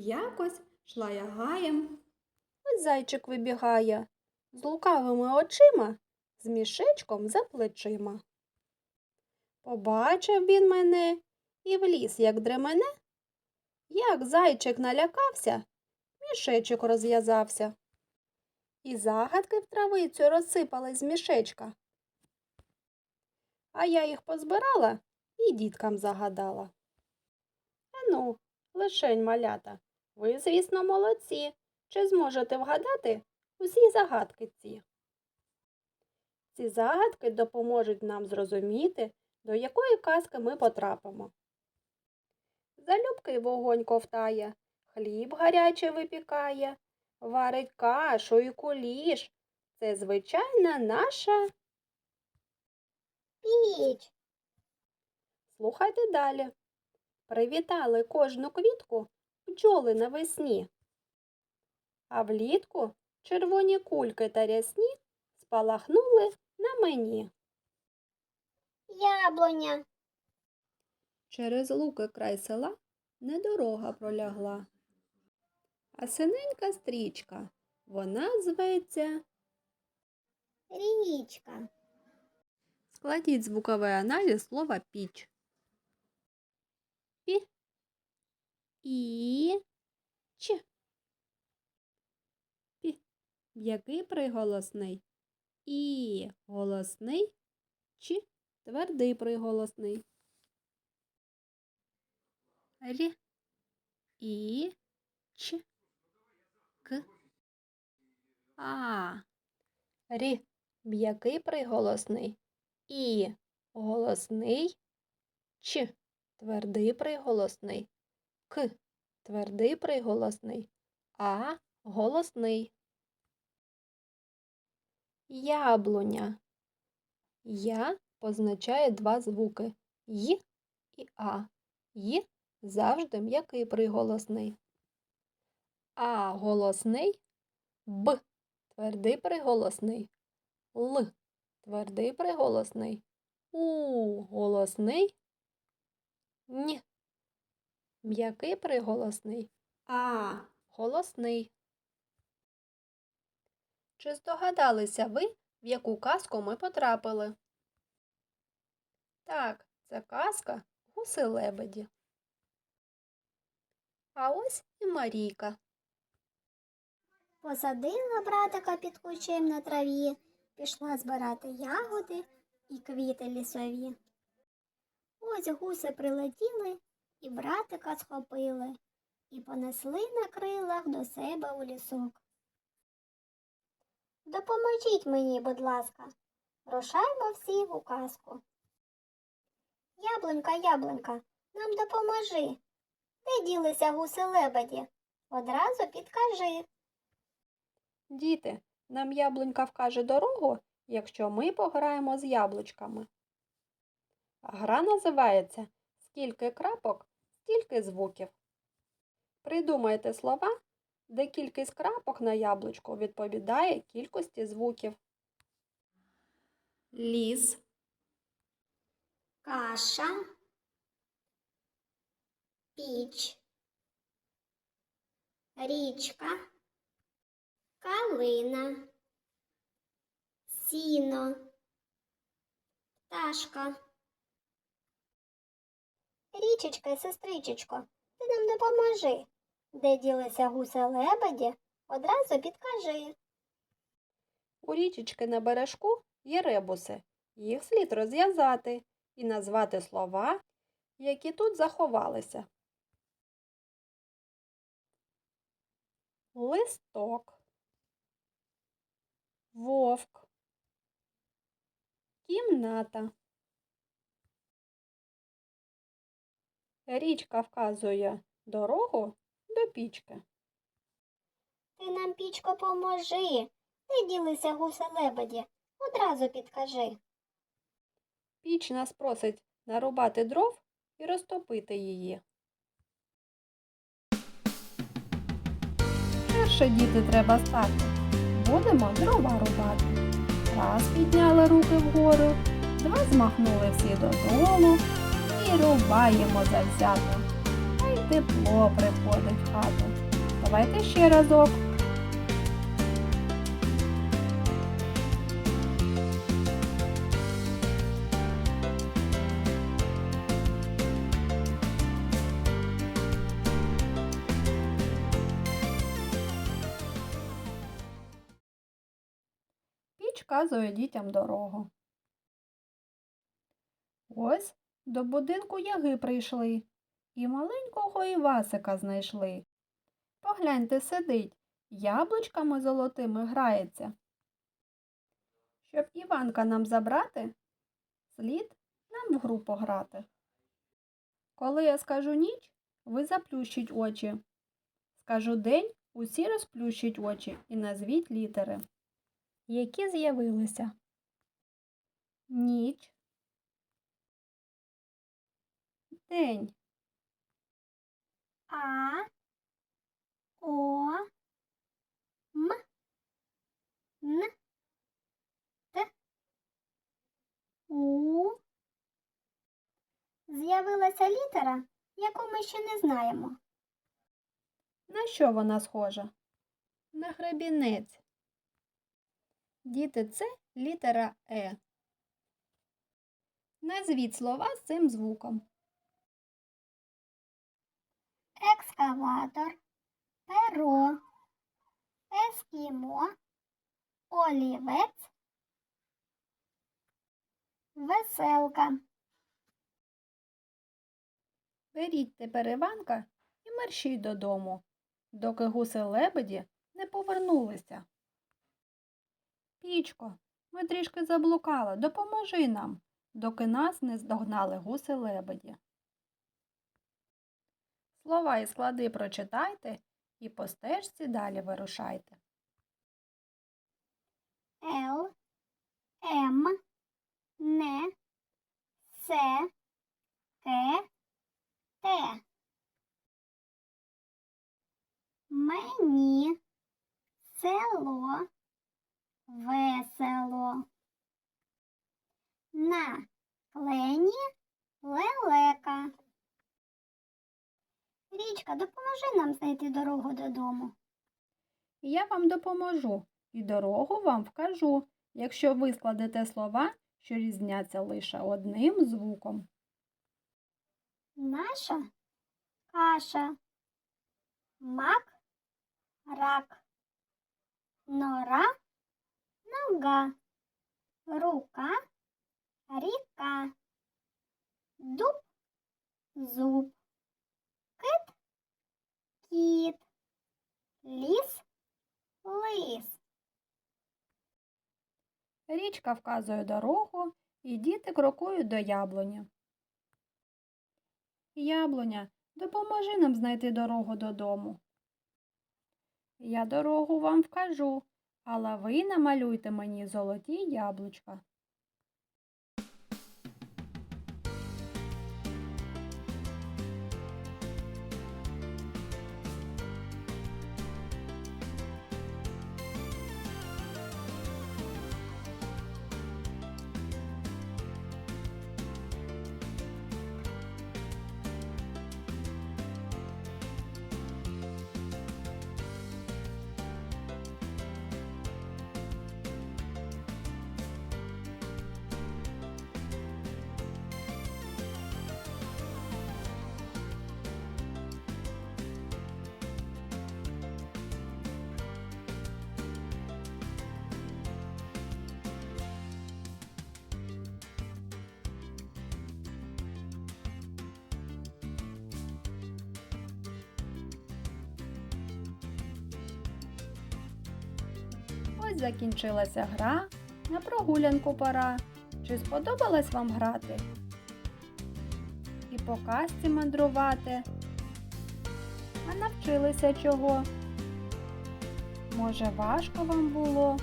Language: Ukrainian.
Якось шла я гаєм. Ось зайчик вибігає з лукавими очима, з мішечком за плечима. Побачив він мене і вліз, як дремене. Як зайчик налякався, мішечок розв'язався. І загадки в травицю розсипались з мішечка. А я їх позбирала і діткам загадала. Ану, лишень малята, ви, звісно, молодці. Чи зможете вгадати усі загадки ці? Ці загадки допоможуть нам зрозуміти, до якої казки ми потрапимо. Залюбки вогонь ковтає, хліб гарячий випікає, варить кашу і куліш. Це звичайна наша. Піч. Слухайте далі. Привітали кожну квітку бджоли навесні. А влітку червоні кульки та рясні спалахнули на мені. Яблуня. Через луки край села не дорога пролягла. А синенька стрічка, вона зветься. Річка. Складіть звуковий аналіз слова піч. Пі. І. Ч. Пі. М'який приголосний. І голосний. Ч. Твердий приголосний. Р. І. Ч. К. А. Рі м'який приголосний. І голосний. Ч твердий приголосний. К твердий приголосний. А голосний. Яблуня. Я позначає два звуки Й і А. Й завжди м'який приголосний. А голосний Б твердий приголосний. Л твердий приголосний. У голосний. Н м'який приголосний. А голосний. Чи здогадалися ви, в яку казку ми потрапили? Так, це казка гуси лебеді. А ось і Марійка. Посадила братика під кущем на траві, пішла збирати ягоди і квіти лісові. Ось гуси прилетіли і братика схопили, і понесли на крилах до себе у лісок. Допоможіть мені, будь ласка, рушаймо всі у казку. Яблунька, яблунька, нам допоможи. Де ділися гуси лебеді? Одразу підкажи. Діти, нам яблунька вкаже дорогу, якщо ми пограємо з яблучками. Гра називається Скільки крапок, стільки звуків. Придумайте слова, де кількість крапок на яблучку відповідає кількості звуків. Ліс, каша, піч, річка, калина, сіно, пташка. Річечка, сестричечко, ти нам допоможи. Де ділися гуси лебеді, одразу підкажи. У річечки на бережку є ребуси. Їх слід розв'язати і назвати слова, які тут заховалися. Листок, вовк, кімната. Річка вказує дорогу до пічки. Ти нам, пічко, поможи. Де ділися гуси лебеді, одразу підкажи. Піч нас просить нарубати дров і розтопити її. Перше діти треба стати. Будемо дрова рубати. Раз підняли руки вгору, два змахнули всі додолу і рубаємо завзято. Хай тепло приходить в хату. Давайте ще разок. Казує дітям дорогу. Ось до будинку яги прийшли і маленького Івасика знайшли. Погляньте, сидить, яблучками золотими грається. Щоб Іванка нам забрати, слід нам в гру пограти. Коли я скажу ніч, ви заплющіть очі. Скажу день, усі розплющіть очі і назвіть літери, які з'явилися. Ніч. День. А, О, М, Н, Т, У. З'явилася літера, яку ми ще не знаємо. На що вона схожа? На гребінець. Діти, це літера Е. Назвіть слова з цим звуком. Екскаватор, перо, ескімо, олівець, веселка. Беріть тепер Іванка і мерщій додому, доки гуси-лебеді не повернулися. Пічко, ми трішки заблукали, допоможи нам, доки нас не здогнали гуси-лебеді. Слова і склади прочитайте і по стежці далі вирушайте. Л, М, Н, С, К, Т. Мені село весело. На клені лелека. Річка, допоможи нам знайти дорогу додому. Я вам допоможу і дорогу вам вкажу, якщо ви складете слова, що різняться лише одним звуком. Наша каша, мак, рак, нора, нога, рука, Річка вказує дорогу, і діти крокують до яблуні. Яблуня, допоможи нам знайти дорогу додому. Я дорогу вам вкажу, але ви намалюйте мені золоті яблучка. Ось закінчилася гра, на прогулянку пора. Чи сподобалось вам грати? І по казці мандрувати? А навчилися чого? Може, важко вам було?